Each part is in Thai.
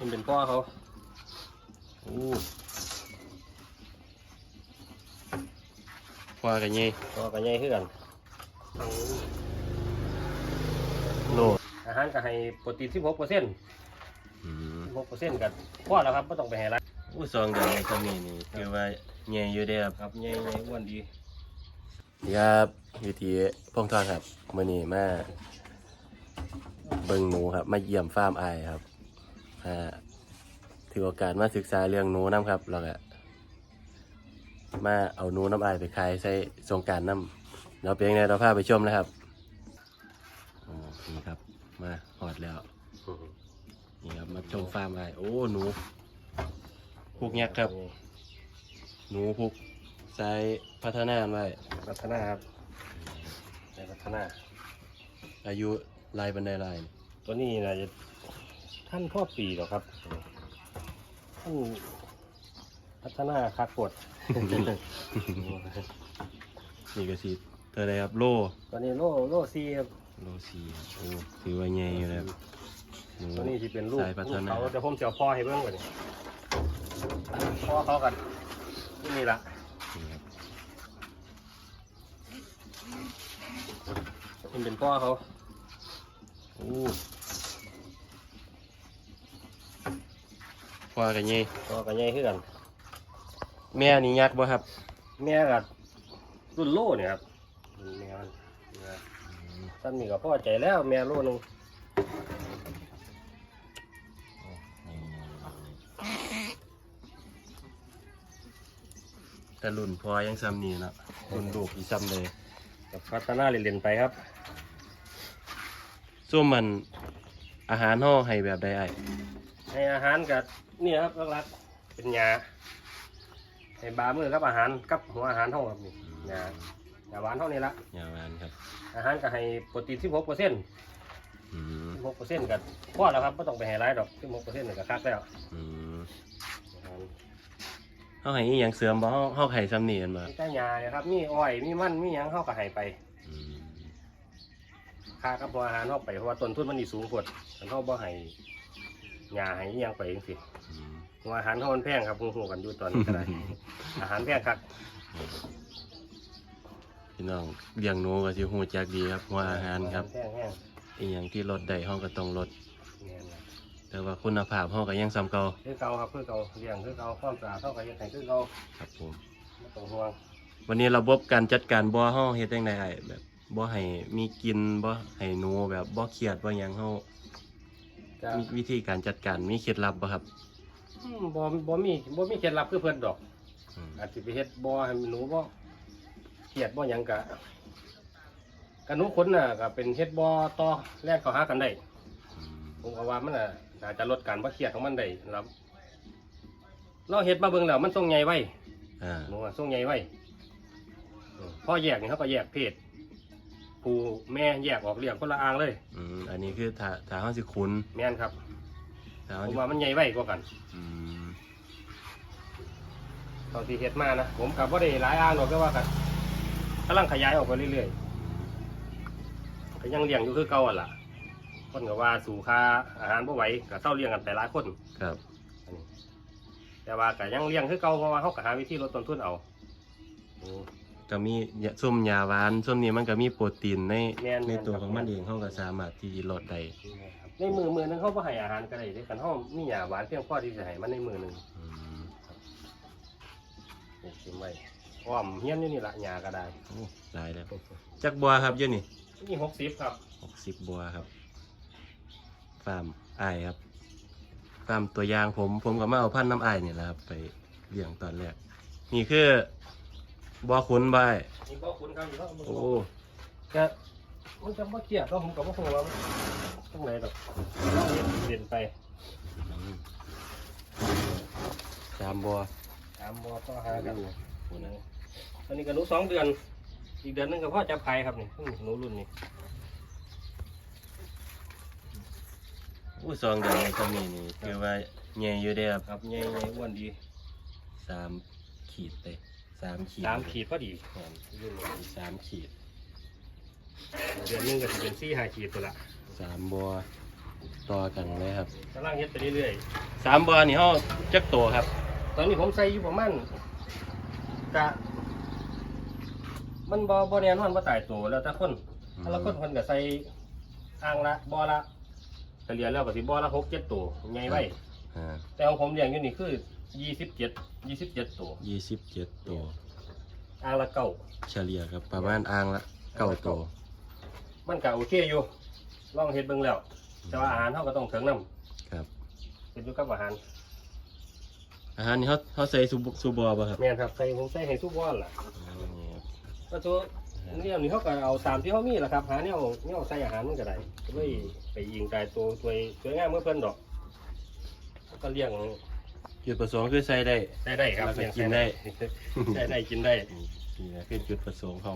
มันเป็นพ่อเขาโอ้พ่อกันยี่พ่อกับใหญ่คือกันโลอาหารก็ให้โปรตีน16เปอร์เซ็นต์อืม16เปอร์เซ็นต์กันพ่อแล้วครับไม่ต้องไปให้ไรอู้ซองเดียวในสมีนี่คือว่าใหญ่อยู่เด้อครับครับใหญ่ใหญ่อ้วนดีครับวิธีพงทองครับมื่อนี้มาเบิ่งหนูครับ มาเยี่ยมฟาร์มอายครับอ่า ถือโอกาสมาศึกษาเรื่องหนูน้ำครับแล้วก็มาเอาหนูน้ำอายไปขายใส่สงกรารน้ำเราเป็นยังไงเราพาไปชมนะครับโอ้นี่ครับ มาหอดแล้วนี่ครับมาชมฟาร์มอายโอ้หนูพุกยักษ์ครับ หนูพุกใส่พัฒนาไว้พัฒนาครับใช้พัฒนา อายุลายบันไดลาย ตัวนี้นะจะ ท่านพ่อปีหรอกครับท่านพัฒนาคักปวดนี่ก็สิเธอได้ครับโลตัวนี้โลโลซีครับโลสี่ครับโอ้ถือว่าใหญ่อยู่แล้วหนูตัวนี้ที่เป็นลูกสายพัฒนาลูกเขาจะผมจะเอาพ่อให้เบิ่งก่อนนี่พ่อเขากันนี่ละนี่ครับมันเป็นพ่อเขาโอ้ อกันใหญ่พ่อกับใหญ่คือกัน แม่นี่ยักษ์บ่ครับ แม่กับรุ่นโลเนี่ยครับแม่มันนะครับท่านมีกับพ่อใจแล้วแม่โลหนึงแต่รุ่นพ่อยังซ้ำนี่เนาะรุ่นลูกอีซ้ำเลยกับพัฒนาเรียนๆไปครับ ส่วนมันอาหารห่อให้แบบใดไอ้ให้อาหารกับ นี่ครับหลักๆเป็นยาให้บามือกับอาหารกับหัวอาหารเท่าครับนี่ยายาหวานเท่านี้ละยาวานครับ อาหารก็ให้โปรตีน16เปอร์เซ็นต์อืม16เปอร์เซ็นต์กับพ่อแล้วครับไม่ต้องไปให้ไรดอก16เปอร์เซ็นต์ก็คักแล้วอืมอาหารเฮาให้อีหยังเสริมบ่เฮาเฮาให้ซ้ำนี่กันบ่มีแต่ยาเนี่ยครับมีอ้อยมีมันมีหยังเข้าก็ให้ไปอืมค่ากับหัวอาหารเข้าไปเพราะว่าต้นทุนมันนี่สูงกว่าฉันเข้าบ่ให้ ยาให้อิหยังไปจังซี่อืมหัวอาหารเขามันแพงครับหูๆกันอยู่ตอนนี้ก็ได้ อาหารแพงครับพี่น้องเลี้ยงหนูก็สิฮู้จักดีครับว่าอาหารครับแพงแห้งอีหยังที่ลดได้เฮาก็ต้องลด แม่นครับแต่ว่าคุณภาพเฮาก็ยังซ้ำเก่าคือเก่าครับคือเก่าเลี้ยงคือเก่าความสะอาดเท่ากับยังไงคือเก่าครับผมไม่ต้องห่วงวันนี้ระบบการจัดการบ่อเฮาเฮ็ดจังได๋ไอ้แบบบ่ให้มีกินบ่ให้หนูแบบบ่เครียดบ่หยังเฮา จะมีวิธีการจัดการมีเคล็ดลับบ่ครับอืมบ่บ่มีบ่มีเคล็ดลับคือเพิ่นดอก อืมอาจสิไปเฮ็ดบ่ให้หนูบ่เครียดบ่หยังกะกะหนูคนน่ะก็เป็นเฮ็ดบ่ต่อแลกเข้าหากันได้อืมผมก็ว่ามันน่ะน่าจะลดการบ่เครียดของมันได้ครับเราเฮ็ดมาเบิ่งแล้วมันทรงใหญ่ไว้อ่าหนูอะทรงใหญ่ไว้อืมพอแยกนี่เขาก็แยกเพศ ผู้แม่แยกออกเลี้ยงคนละอ่างเลย อืมอันนี้คือถ้าถ้าเฮาสิขุนแม่นครับถ้าผเฮามสิว่ามันใหญ่ไว้กว่ากันอืมตอนที่เฮ็ดมานะผมกับว่าได้หลายอ่างหรอกก็ว่ากันกำลังขยายออกไปเรื่อยๆก็ยังเลี้ยงอยู่คือเก่าอะล่ะคนก็ว่าสู่ค่าอาหารบ่ไหวก็เศร้าเลี้ยงกันไปหลายคน ครับอันนี้แต่ว่าก็ยังเลี้ยงคือเก่าเพราะว่าเขาก็หาวิธีลดต้นทุนเอาอืม ก็มียาส้มยาหวานส้มนี้มันก็มีโปรตีนในแม่นๆในตัวครับของมันเองเฮาก็สามารถที่ลดได้ในมือมือหนึงเขาบ่ให้อาหารก็ได้เด้กันเขามีหยาหวานเพียงพอที่จะให้มันในมือหนึงอืมนี่ชิมไว้อ้อมเฮี้ยนอยู่นี่ละหยาก็ได้โอ้หลายแล้วจักบัวครับเดี๋ยวนี้นี่หกสิบครับหกสิบบัวครับฟาร์มอ้ายครับฟาร์มตัวอย่างผมผมก็มาเอาพันธุ์น้ำอ้ายนี่แหละครับ ไปเลี้ยงตอนแรกนี่คือ บัวขุนใบายนี่บ่คุณครับอยู่แล้วโอ้ก็มันจะบ่เกลียดแล้วผมก็บ่ฮู้ว่าตรงไหนดอกเรียนเรียนไปสามบัวตามบ่ต่อหากันนี่นะตอนนี้ก็หนูสองเดือน อีกเดือนหนึงก็พ่อจับไข่ครับนี่อืมหนูรุ่นนี้อู้ซองเดือนในก็มีนี่คือว่าใหญ่อยู่เด้อครับครับใหญ่ใหญ่อ้วนดีสามขีดเลย สามขีดสามขีดพอดีครับรุ่นนี้สามขีดเดือนหนึงก็สิเป็นสี่ห้าขีดตัวละสามบัวต่อกันเลยครับกำลังเฮ็ดไปเรื่อยสามบอนี่เฮาจักตัวครับๆ ตอนนี้ผมใส่อยู่ประมาณกะมันบ่บ่แน่นอนว่าตายตัวแล้วแต่คนแต่ละคนเพิ่นก็ใส่อ่างละบ่อละเฉลี่ยแล้วก็สิบ่อละหกเจ็ดตัวใหญ่ไว้ อ่าแต่ของผมเลี้ยงอยู่นี่คือ ยี่สิบเจ็ดยี่สิบเจ็ดตัวยี่สิบเจ็ดตัวอ่างละเก้าเฉลี่ยครับประมาณอ่างละเก้าตัวมันก็โอเคอยู่ลองเฮ็ดเบิ่งแล้ว แต่ว่าอาหารเฮาก็ต้องถึงน้ครับำเป็นอยู่กับอาหารอาหารนี่เขาเขาใส่ซูบซูบอป่ะครับแม่นครับใส่ผมใส่ให้ทุกวันล่ะอ๋อนี่ครับก็ตัวเนี่ยนี่เขาก็เอาตามที่เขามีแหละครับหาเนี่ยเนี่ยใส่อาหารมันก็ได้ก็เลยไปยิงตายตัวตัวสวยงามเมื่อเพิ่นดอก ก็เลี้ยง จุดประสงค์คือใส่ได้ ได้ได้ครับแล้วก็เลี้ยงกินได้ ได้ได้กินได้นี่นะคือจุดประสงค์เขา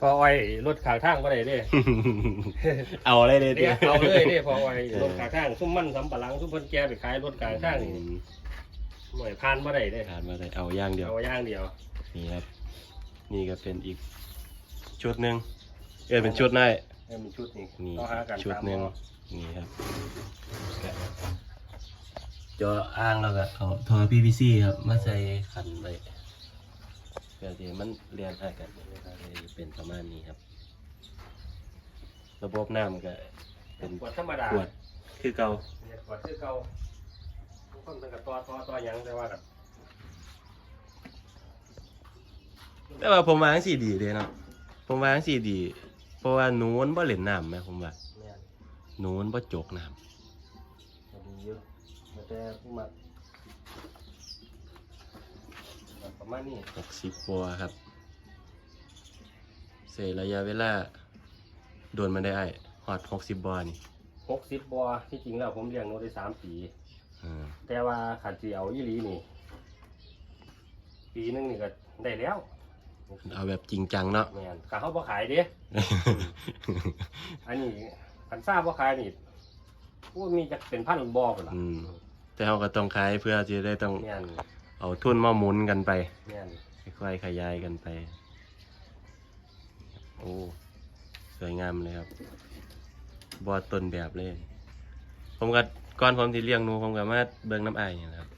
พออ้อยรถขางทางบ่ได้เด้เอาอะไรเลยเดี๋ยวเอาเลยเด้พออ้อยรถขางทางซุ่มมันสำปะหลังซุ่มเพิ่นแกไปขายรถขางทางนี่อืมหน่วยพานบ่ได้เด้ทานมาได้เอาอย่างเดียว เอาอย่างเดียวนี่ครับ นี่ก็เป็นอีกชุดหนึ่งเอยเป็นชุดได้ ให้มันชุดนี้นี่เอาหากันชุดตามหนึ่งบ่นี่ครับ ก็จออ้างแล้วก็เอาทอ PVC ครับมาใส่ขันไปเพื่อที่มันเรียนให้กันเป็นประมาณนี้ครับ ระบบน้ำก็เป็นขวดธรรมดาขวดคือเก่าเนี่ยขวดคือเก่าทุกคนเป็นกับตัวตัวตัวหยังแต่ว่ากับแต่ว่าผมวาจั่งสีดีเลยเนาะผมวาจั่งสีดี เพราะว่าหนูมันบ่เล่นน้ำไหมผมว่าเนี่ยหนูมันบ่จกน้มันดีเยอะ แต่ผู้มาประมาณนี้ำหกสิบบัวครับ เสียระยะเวลา โดนมาได้ไอ้ฮอดหกสิบบัวนี่หกสิบบัวที่จริงแล้วผมเลี้ยงหนูได้สามปี อ่าแต่ว่าขัดสีเอายี่หลีนี่ ปีหนึงนี่ก็ได้แล้วเอาแบบจริงจังเนาะ แม่นขาเขาบ่ขายเด้ อันนี้ขันทราบบ่ขายนี่พูดมีจะเป็นพันบ่อพุ่นล่ะอืม แต่เราก็ต้องขายเพื่อที่ได้ต้องแม่นเอาทุนมาหมุนกันไป แม่นค่อยๆขยายกันไป โอ้ สวยงามเลยครับ บอต้นแบบเลย ผมก็ก่อนผมที่เลี้ยงหนูผมก็มาเบิ่งน้ำอายนี่นะครับ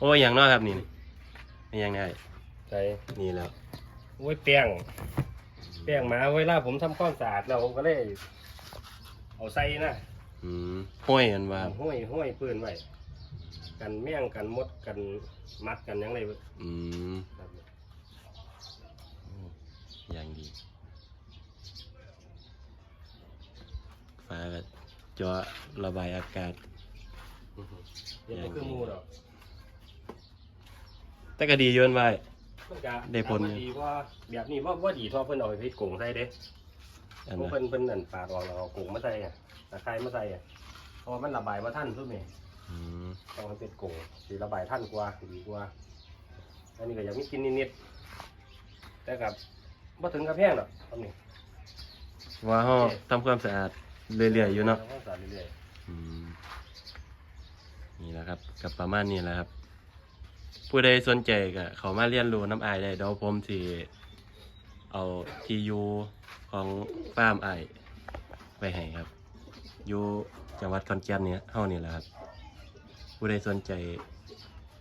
โอ้ยอย่างน้อยครับนี่นี่อย่างไงใช่นี่แล้ว โอ้ยแป้งแป้งหมาเวลาผมทำความสะอาดแล้วผมก็เลยเอาใส่นะอืมห้อยกันว่าครับห้อยห้อยปืนไว้ กันแม่งกันมดกันมัดกันหยังไงอืมครับโอ้อย่างดีฟ้าก็จอระบายอากาศ เดี๋ยวก็คือหมูดอกแต่ก็ดีโยนไว้ มันก็ได้ผลถามว่าดีว่าแบบนี้ว่าว่าดีเทอเพิ่นเอาไปพิษกงใส่เด้อันเพราะนั้นเพิ่นเพิ่นนั่นปาดออกแล้วเอากงมาใส่อะตะไคร้มาใส่อะเพราะว่ามันระบายว่าท่านทุกนี่อืม ต้องมันเป็นกงสีระบายท่านกว่าดีกว่า อันนี้ก็อยากมีกินนิดๆแต่กับบ่ถึงกับแพงหรอกตอนนี้ว่าห้อทำความสะอาดเรื่อยๆอยู่เนาะทำความสะอาดเรื่อยอืมนี่แหละครับ กับประมาณนี้แหละครับ ผู้ใดสนใจก็เขามาเรียนรู้น้ำอายได้เดี๋ยวผมสิเอาที่อยู่ของฟาร์มอายไปให้ครับ อยู่จังหวัดขอนแก่นเนี่ยเฮานี่แหละครับ ผู้ใดสนใจ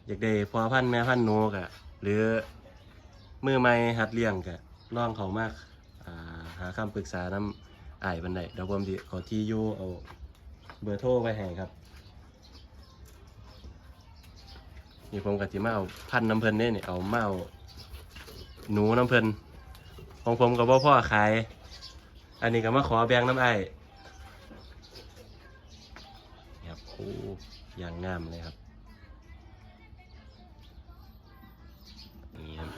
อยากได้พอพันธุ์แม่พันธุ์หนูกะหรือมือใหม่หัดเลี้ยงกะลองเขามาอ่าหาคำปรึกษาน้ำอายบันไดเดี๋ยวผมสิขอที่อยู่เอาเบอร์โทรไว้ให้ครับนี่ผมกับจิมาเอาพันน้ำเพลินเนี่ยนี่เอามาเอาหนูน้ำเพลินของผมกับพ่อขาย อันนี้ก็มาขอแบ่งน้ำไอ้ายครับโอ้ อย่างงามเลยครับ นี่ครับ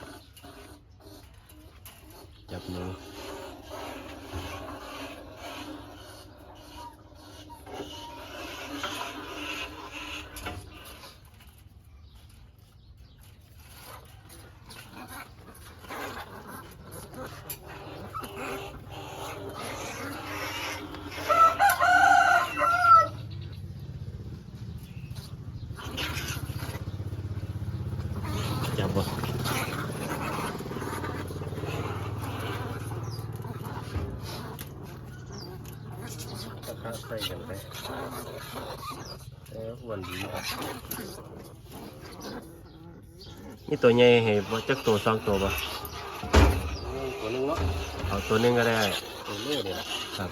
จับมือจับบ่ ส่กันไปแล้วอ้วนดีครับนี่ตัวใหญ่ให้บ่จักตัวสองตัวบ่นี่ตัวหนึงเนาะเอาตัวหนึงก็ได้ตัวเล่เนี่ยครับ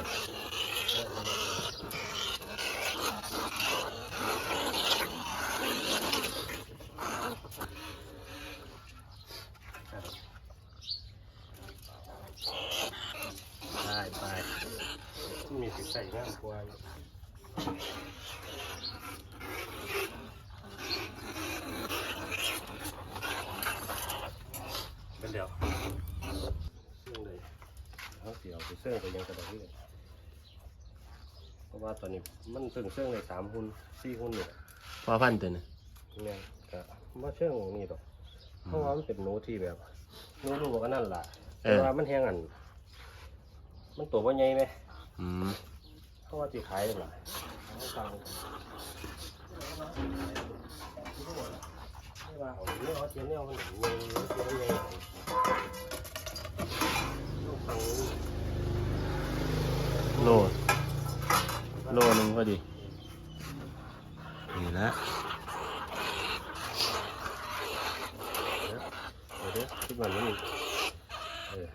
ได้ไปมีสิใส่ง่าม กว่าอยู่เป็นเดียวเสื่องเลยเขาเสียวไปเสื่องไปยังกระดาษนี่เพราะว่าตอนนี้มันเสื่องเสื่องเลยสามหุ่นสี่หุ่นเนี่ยพอพันตัวนึงเนี่ยก็มาเชื่องนี่ดอกเพราะว่ามันเป็นหนูที่แบบหนูรู้ว่านั่นล่ะเอแต่อว่ามันแห้งอัน มันตัวว่าใหญ่ไหมอืม เพราะว่าที่ขายนั่นล่ะเอาตังค์ไม่ว่าเอาเนื้อเอาเจียนเนี่ยมันใหญ่ตัวใหญ่ต้องตังค์โลโลหนึงพอดีนี่ละเดี๋ยวเดี๋ยวคิดว่ามันเออ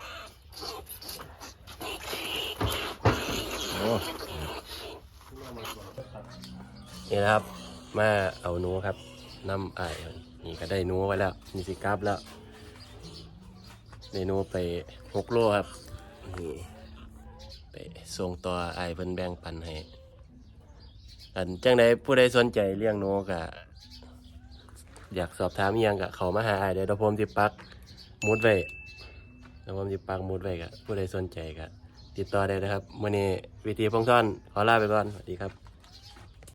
โอ้ นี่นะครับ มาเอาหนูครับน้ำอ้ายนี่ก็ได้หนูไว้แล้วนี่สิกลับแล้วได้หนูไปหกโลครับนี่ไปส่งต่ออ้เพิ่นแบ่งปันให้อันจังใดผู้ใดสนใจเลี้ยงหนูก็อยากสอบถามยังก็เขามาหาไอ้เดี๋ยวเดี๋ยวผมสิปักมุดไว้เดี๋ยวผมสิปักมุดไว้ก็ผู้ใดสนใจก็ติดต่อได้นะครับมื้อนี้วิธีพงท่อนขอลาไปก่อนสวัสดีครับ